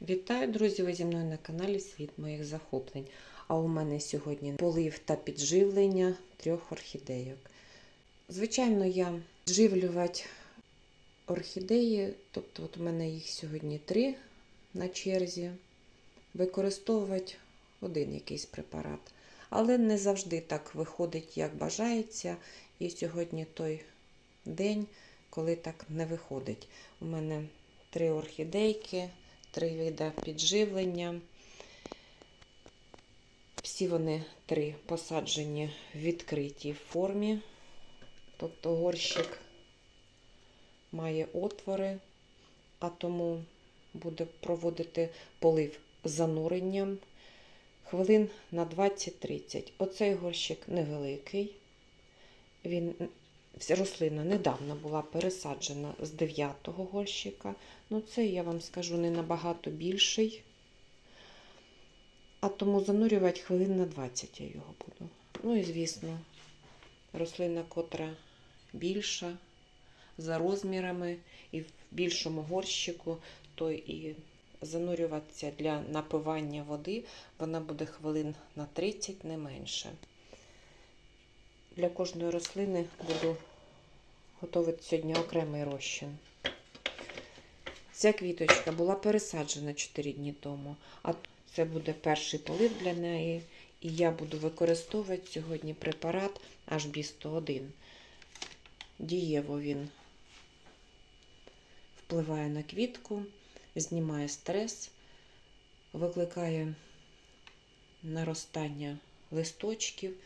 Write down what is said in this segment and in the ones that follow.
Вітаю, друзі! Ви зі мною на каналі Світ моїх захоплень. А у мене сьогодні полив та підживлення трьох орхідейок. Звичайно, я підживлювати орхідеї, тобто от у мене їх сьогодні три на черзі. Використовувати один якийсь препарат. Але не завжди так виходить, як бажається. І сьогодні той день, коли так не виходить. У мене три орхідейки три види підживлення. Всі вони три посаджені в відкритій формі. Тобто горщик має отвори, а тому буде проводити полив зануренням хвилин на 20-30. Оцей горщик невеликий. Він Рослина недавно була пересаджена з 9-го горщика. Ну, це, я вам скажу, не набагато більший. А тому занурювати хвилин на 20 я його буду. Ну і, звісно, рослина, котра більша за розмірами і в більшому горщику, то і занурюватися для напивання води, вона буде хвилин на 30, не менше. Для кожної рослини буду готувати сьогодні окремий розчин. Ця квіточка була пересаджена 4 дні тому, а це буде перший полив для неї. І я буду використовувати сьогодні препарат HB101. Дієво він впливає на квітку, знімає стрес, викликає наростання листочків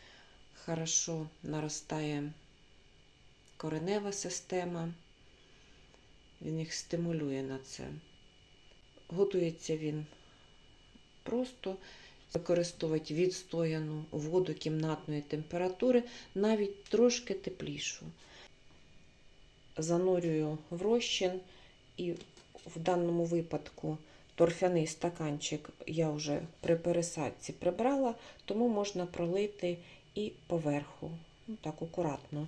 хорошо наростає коренева система, він їх стимулює на це. Готується він просто використовувати відстояну воду кімнатної температури, навіть трошки теплішу. Занурюю в розчин і в даному випадку торфяний стаканчик я вже при пересадці прибрала, тому можна пролити і поверху. Ну, так, акуратно,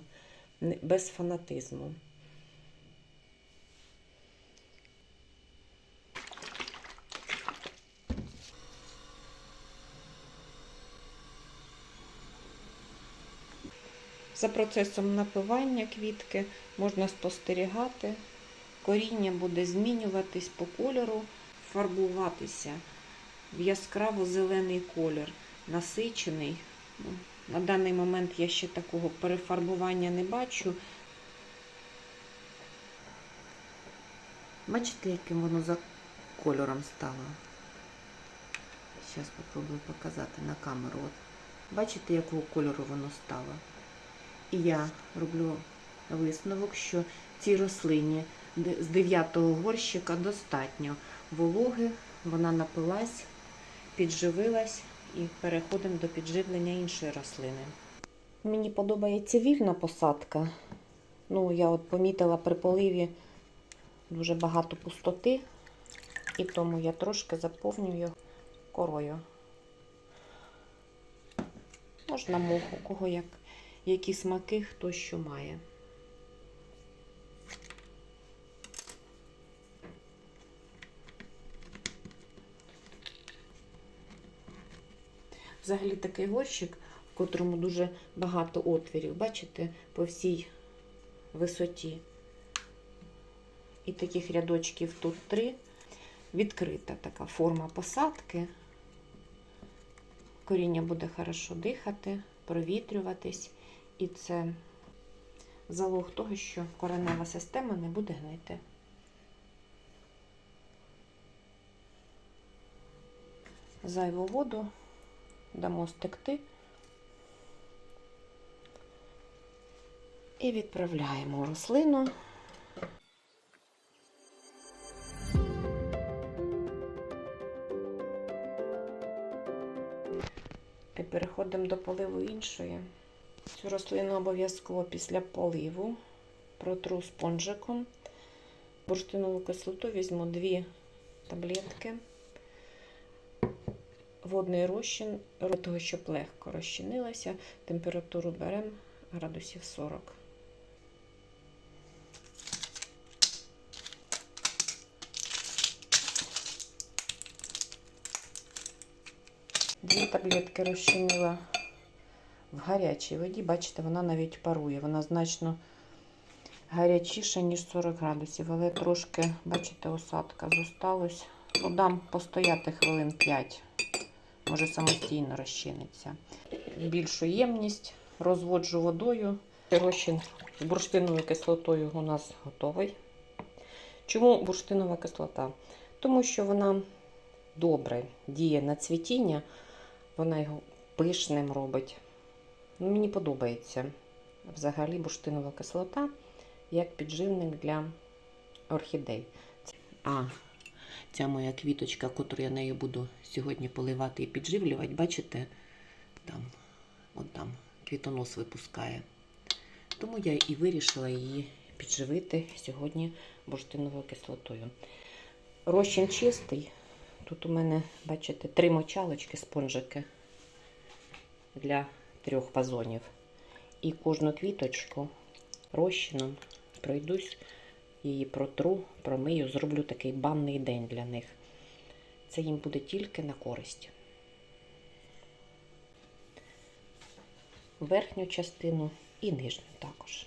без фанатизму. За процесом напивання квітки можна спостерігати, коріння буде змінюватись по кольору, фарбуватися в яскраво зелений колір, насичений. На даний момент я ще такого перефарбування не бачу. Бачите, яким воно за кольором стало? Зараз спробую показати на камеру. От. Бачите, якого кольору воно стало? І я роблю висновок, що цій рослині з 9-го горщика достатньо вологи, вона напилась, підживилась і переходимо до підживлення іншої рослини. Мені подобається вільна посадка. Ну, я от помітила при поливі дуже багато пустоти, і тому я трошки заповнюю корою. Можна мох, у кого як, які смаки, хто що має. Взагалі такий горщик, в котрому дуже багато отвірів, бачите, по всій висоті. І таких рядочків тут три. Відкрита така форма посадки. Коріння буде хорошо дихати, провітрюватись. І це залог того, що коренева система не буде гнити. Зайву воду дамо стекти і відправляємо рослину. І переходимо до поливу іншої. Цю рослину обов'язково після поливу протру спонжиком. Бурштинову кислоту візьму дві таблетки водний розчин, для того, щоб легко розчинилася, температуру беремо градусів 40. Дві таблетки розчинила в гарячій воді. Бачите, вона навіть парує. Вона значно гарячіша, ніж 40 градусів. Але трошки, бачите, осадка зосталась. Ну, дам постояти хвилин 5. Може самостійно розчиниться. Більшу ємність розводжу водою. Розчин з бурштиновою кислотою у нас готовий. Чому бурштинова кислота? Тому що вона добре діє на цвітіння, вона його пишним робить. Ну, мені подобається взагалі бурштинова кислота як підживник для орхідей. А ця моя квіточка, яку я нею буду сьогодні поливати і підживлювати, бачите, там, от там квітонос випускає. Тому я і вирішила її підживити сьогодні бурштиновою кислотою. Розчин чистий. Тут у мене, бачите, три мочалочки, спонжики для трьох вазонів. І кожну квіточку розчином пройдусь, її протру, промию, зроблю такий банний день для них. Це їм буде тільки на користь. Верхню частину і нижню також.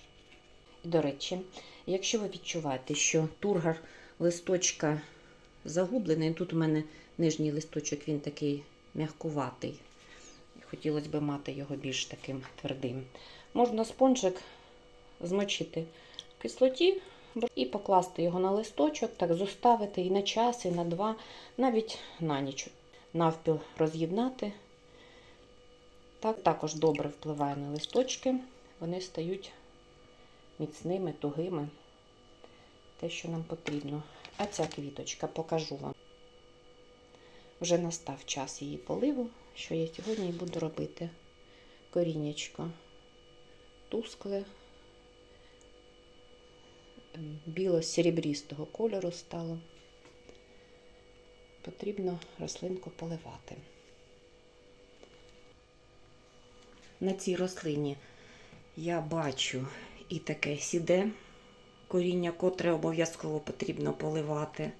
До речі, якщо ви відчуваєте, що тургар листочка загублений, тут у мене нижній листочок, він такий м'якуватий. Хотілося б мати його більш таким твердим. Можна спонжик змочити в кислоті і покласти його на листочок, так зоставити і на час, і на два, навіть на ніч навпіл роз'єднати. Так, також добре впливає на листочки, вони стають міцними, тугими. Те, що нам потрібно. А ця квіточка покажу вам. Вже настав час її поливу, що я сьогодні буду робити. Коріннячко тускле, біло-серебрістого кольору стало. Потрібно рослинку поливати. На цій рослині я бачу і таке сіде коріння, котре обов'язково потрібно поливати.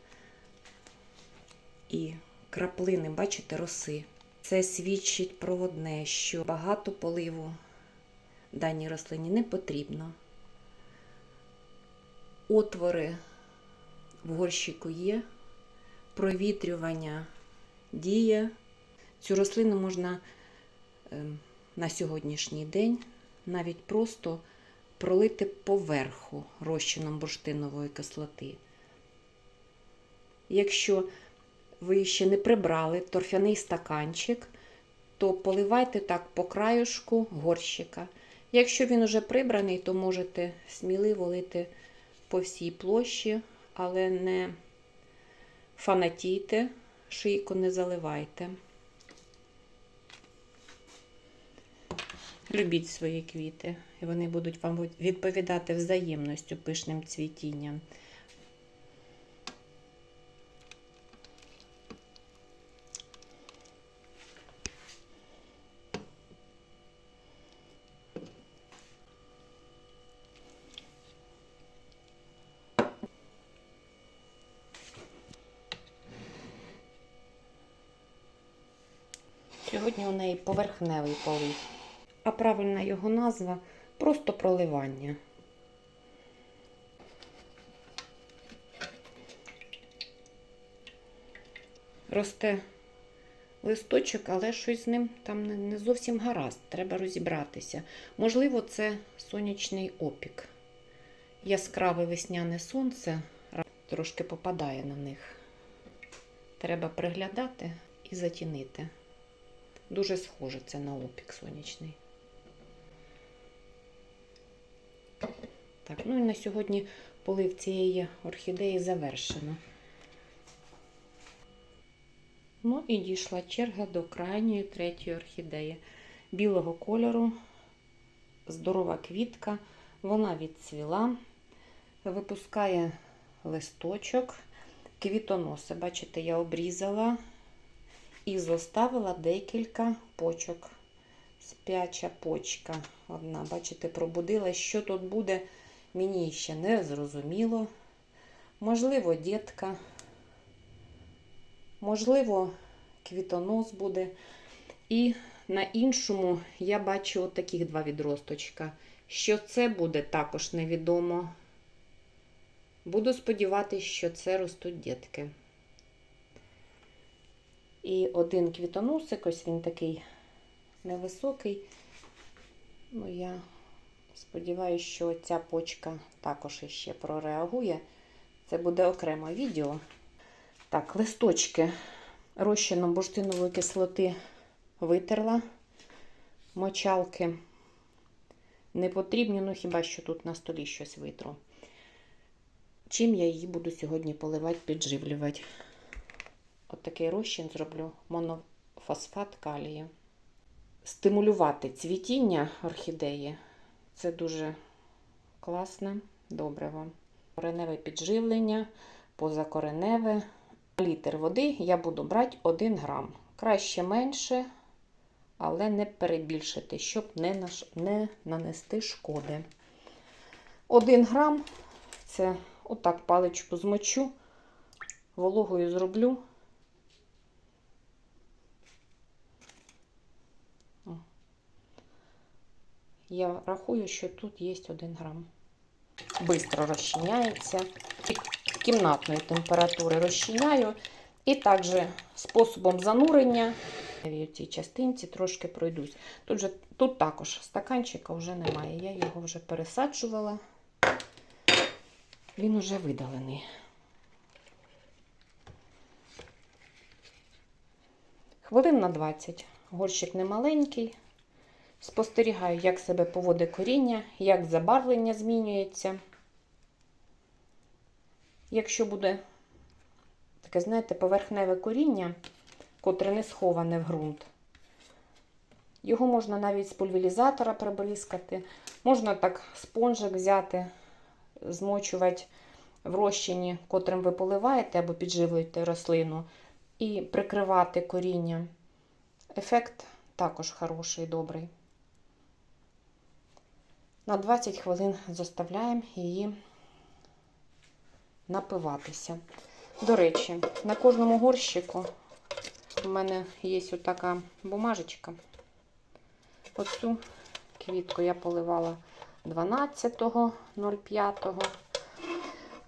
І краплини, бачите, роси. Це свідчить про одне, що багато поливу даній рослині не потрібно. Отвори в горщику є, провітрювання діє. Цю рослину можна ем, на сьогоднішній день навіть просто пролити поверху розчином бурштинової кислоти. Якщо ви ще не прибрали торфяний стаканчик, то поливайте так по краюшку горщика. Якщо він уже прибраний, то можете сміливо лити по всій площі, але не фанатійте, шийку не заливайте. Любіть свої квіти, і вони будуть вам відповідати взаємністю пишним цвітінням. Сьогодні у неї поверхневий полив, а правильна його назва просто проливання. Росте листочок, але щось з ним там не- зовсім гаразд. Треба розібратися. Можливо, це сонячний опік. Яскраве весняне сонце трошки попадає на них. Треба приглядати і затінити. Дуже схоже це на опік сонячний. Так, ну і на сьогодні полив цієї орхідеї завершено. Ну і дійшла черга до крайньої третьої орхідеї. Білого кольору, здорова квітка, вона відцвіла, випускає листочок, квітоноси. Бачите, я обрізала і зоставила декілька почок. Спяча почка. Одна, бачите, пробудилась. Що тут буде, мені ще не зрозуміло. Можливо, дітка, можливо, квітонос буде. І на іншому я бачу от таких два відросточка. Що це буде, також невідомо. Буду сподіватися, що це ростуть дітки. І один квітоносик, ось він такий невисокий. Ну, я сподіваюся, що ця почка також іще прореагує. Це буде окреме відео. Так, листочки розчином бурштинової кислоти витерла. Мочалки не потрібні, ну хіба що тут на столі щось витру. Чим я її буду сьогодні поливати, підживлювати? От такий розчин зроблю монофосфат калію. Стимулювати цвітіння орхідеї це дуже класне, добриво. Кореневе підживлення, позакореневе. Літр води я буду брати 1 грам. Краще менше, але не перебільшити, щоб не, не нанести шкоди. 1 грам це отак паличку змочу, вологою зроблю. Я рахую, що тут є 1 грам. Бистро розчиняється. Кімнатної температури розчиняю. І також способом занурення в цій частинці трошки пройдусь. Тут, же, тут також стаканчика вже немає. Я його вже пересаджувала. Він уже видалений. Хвилин на 20. Горщик немаленький. Спостерігаю, як себе поводить коріння, як забарвлення змінюється. Якщо буде таке, знаєте, поверхневе коріння, котре не сховане в ґрунт, його можна навіть з пульверізатора прибризкати. Можна так спонжик взяти, змочувати в розчині, котрим ви поливаєте або підживлюєте рослину, і прикривати коріння. Ефект також хороший, добрий. На 20 хвилин заставляємо її напиватися. До речі, на кожному горщику у мене є ось така бумажечка. Оцю квітку я поливала 12.05,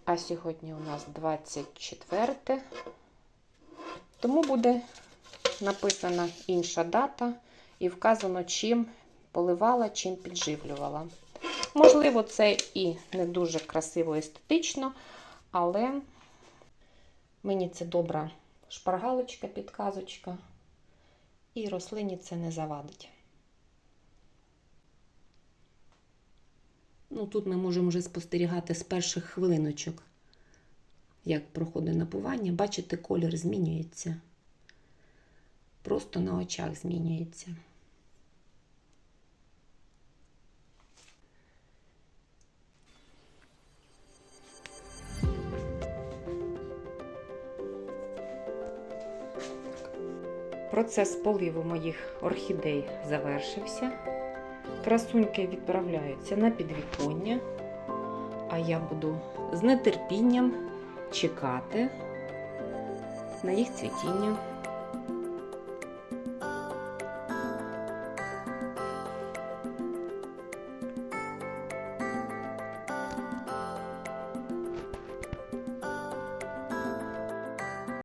а сьогодні у нас 24. Тому буде написана інша дата і вказано, чим поливала, чим підживлювала. Можливо, це і не дуже красиво естетично, але мені це добра шпаргалочка, підказочка, і рослині це не завадить. Ну, Тут ми можемо вже спостерігати з перших хвилиночок, як проходить напування. Бачите, колір змінюється. Просто на очах змінюється. Процес поливу моїх орхідей завершився. Красуньки відправляються на підвіконня, а я буду з нетерпінням чекати на їх цвітіння.